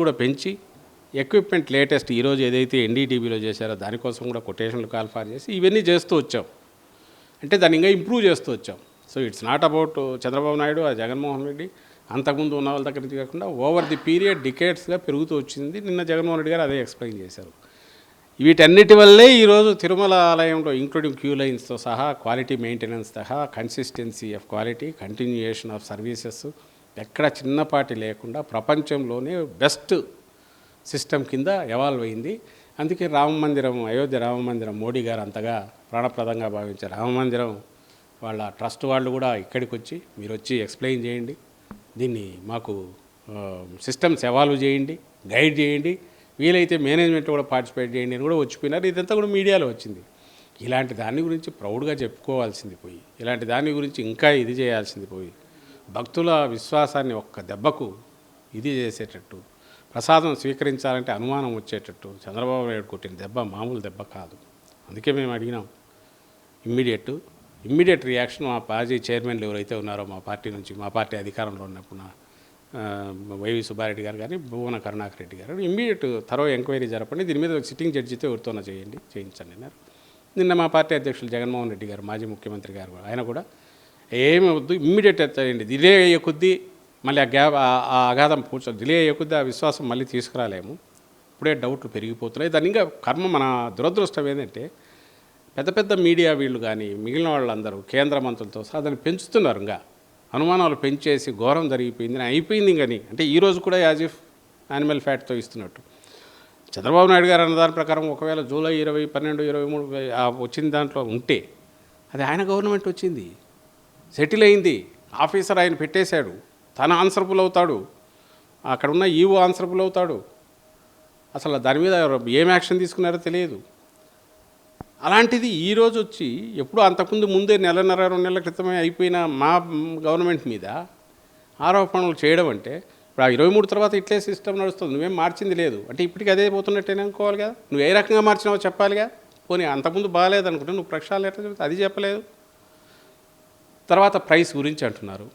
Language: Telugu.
కూడా పెంచి ఎక్విప్మెంట్ లేటెస్ట్ ఈరోజు ఏదైతే ఎన్డీటీవీలో చేశారో దానికోసం కూడా కొటేషన్లు కాల్ఫార్ చేసి ఇవన్నీ చేస్తూ వచ్చాం. అంటే దాన్ని ఇంకా ఇంప్రూవ్ చేస్తూ వచ్చాం. So it's not about Chandrababu Naidu ఆ జగన్మోహన్ రెడ్డి అంతకుముందు ఉన్న వాళ్ళ దగ్గర నుంచి కాకుండా ఓవర్ ది పీరియడ్ డికేట్స్గా పెరుగుతూ వచ్చింది. నిన్న జగన్మోహన్ రెడ్డి గారు అదే ఎక్స్ప్లెయిన్ చేశారు. వీటన్నిటి వల్లే ఈరోజు తిరుమల ఆలయంలో ఇంక్లూడింగ్ క్యూ లైన్స్తో సహా క్వాలిటీ మెయింటెనెన్స్ సహా consistency of quality continuation of services ఎక్కడ చిన్నపాటి లేకుండా ప్రపంచంలోనే బెస్ట్ సిస్టమ్ కింద ఎవాల్వ్ అయింది. అందుకే రామ మందిరం అయోధ్య రామ మందిరం మోడీ గారు అంతగా ప్రాణప్రదంగా భావించే రామ మందిరం వాళ్ళ ట్రస్ట్ వాళ్ళు కూడా ఇక్కడికి వచ్చి మీరు వచ్చి ఎక్స్ప్లెయిన్ చేయండి. దీన్ని మాకు సిస్టమ్స్ ఎవాల్వ్ చేయండి గైడ్ చేయండి. వీలైతే మేనేజ్మెంట్ కూడా పార్టిసిపేట్ చేయండి అని కూడా వచ్చిపోయినారు. ఇదంతా కూడా మీడియాలో వచ్చింది. ఇలాంటి దాని గురించి ప్రౌడ్గా చెప్పుకోవాల్సింది పోయి ఇలాంటి దాని గురించి ఇంకా ఇది చేయాల్సింది పోయి భక్తుల విశ్వాసాన్ని ఒక్క దెబ్బకు ఇది చేసేటట్టు ప్రసాదం స్వీకరించాలంటే అనుమానం వచ్చేటట్టు చంద్రబాబు నాయుడు కొట్టిన దెబ్బ మామూలు దెబ్బ కాదు. అందుకే మేము అడిగినాం ఇమ్మీడియట్ ఇమ్మీడియట్ రియాక్షన్ మా పార్టీ చైర్మన్లు ఎవరైతే ఉన్నారో మా పార్టీ నుంచి మా పార్టీ అధికారంలో ఉన్నప్పుడు వైవి సుబ్బారెడ్డి గారు కానీ భువన కరుణాకర్ రెడ్డి గారు ఇమ్మీడియట్ తరో ఎంక్వైరీ జరపండి దీని మీద సిట్టింగ్ జడ్జితో ఎవరితోనో చేయండి చేయించండి అన్నారు. నిన్న మా పార్టీ అధ్యక్షులు జగన్మోహన్ రెడ్డి గారు మాజీ ముఖ్యమంత్రి గారు కూడా ఆయన కూడా ఏమి వద్దు ఇమ్మీడియట్ చేయండి డిలే అయ్యే కొద్దీ మళ్ళీ ఆ గ్యాప్ ఆ- అగాధం పూడ్చ డిలే అయ్యే కొద్దీ ఆ విశ్వాసం మళ్ళీ తీసుకురాలేము. ఇప్పుడే డౌట్లు పెరిగిపోతున్నాయి. దాని ఇంకా కర్మ మన దురదృష్టం ఏంటంటే పెద్ద పెద్ద మీడియా వీళ్ళు కానీ మిగిలిన వాళ్ళందరూ కేంద్ర మంత్రులతో సహా దాన్ని పెంచుతున్నారు ఇంకా. అనుమానాలు పెంచేసి ఘోరం జరిగిపోయింది. అయిపోయింది ఇంకని అంటే ఈరోజు కూడా యాజ్ ఇఫ్ యానిమల్ ఫ్యాట్తో ఇస్తున్నట్టు. చంద్రబాబు నాయుడు గారు అన్న దాని ప్రకారం ఒకవేళ జూలై ఇరవై పన్నెండు ఇరవై మూడు వచ్చిన దాంట్లో ఉంటే అది ఆయన గవర్నమెంట్ వచ్చింది. సెటిల్ అయింది. ఆఫీసర్ ఆయన పెట్టేశాడు. తన ఆన్సర్బుల్ అవుతాడు. అక్కడ ఉన్న ఈవో ఆన్సర్బుల్ అవుతాడు. అసలు దాని మీద ఏం యాక్షన్ తీసుకున్నారో తెలియదు. అలాంటిది ఈ రోజు వచ్చి ఎప్పుడు అంతకుముందు ముందే నెలన్నర రెండు నెలల క్రితమే అయిపోయిన మా గవర్నమెంట్ మీద ఆరోపణలు చేయడం అంటే ఇప్పుడు ఆ ఇరవై మూడు తర్వాత ఇట్లే సిస్టమ్ నడుస్తుంది. నువ్వేం మార్చింది లేదు. అంటే ఇప్పటికి అదే పోతున్నట్టేనే అనుకోవాలి కదా. నువ్వు ఏ రకంగా మార్చినావో చెప్పాలిగా? పోనీ అంతకుముందు బాగాలేదు అనుకుంటే నువ్వు ప్రక్షాళన ఎట్లా చెప్తే అది చెప్పలేదు. తర్వాత ప్రైస్ గురించి అంటున్నారు.